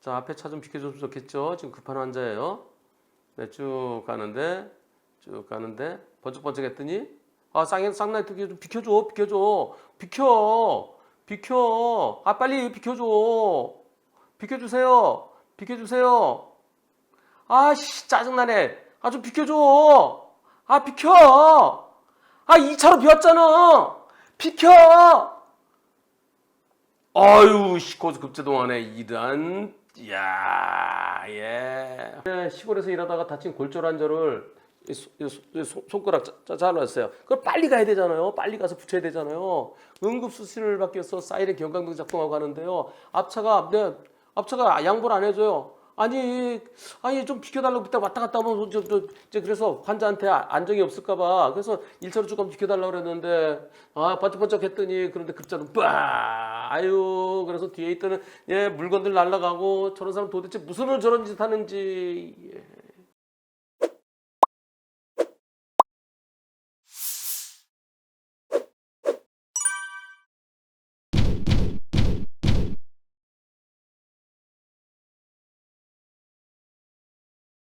자, 앞에 차 좀 비켜줬으면 좋겠죠. 지금 급한 환자예요. 네, 쭉 가는데, 쭉 가는데, 번쩍번쩍 했더니, 아, 쌍, 쌍라이트 좀 비켜줘, 비켜줘, 비켜, 비켜, 아, 빨리 비켜줘, 비켜주세요, 비켜주세요. 아 씨, 짜증나네. 아, 좀 비켜줘. 아, 비켜. 아, 2차로 비웠잖아. 비켜. 아유, 씨, 고속 급제동안에 이 런, 야, 예. 네, 시골에서 일하다가 다친 골절 환자를 손가락 잘랐어요. 그걸 빨리 가야 되잖아요. 빨리 가서 붙여야 되잖아요. 응급수술을 받기 위해서 사이렌 경강등 작동하고 가는데요. 앞차가, 네, 앞차가 양보를 안 해줘요. 아니, 아니 좀 비켜달라고 그때 왔다 갔다 하면 저, 저, 이제 그래서 환자한테 아- 안정이 없을까봐 그래서 일차로 조금 비켜달라고 그랬는데 아 번쩍번쩍 했더니 그런데 급자로 빠 아유 그래서 뒤에 있던 예 물건들 날라가고 저런 사람 도대체 무슨 저런 짓 하는지 예.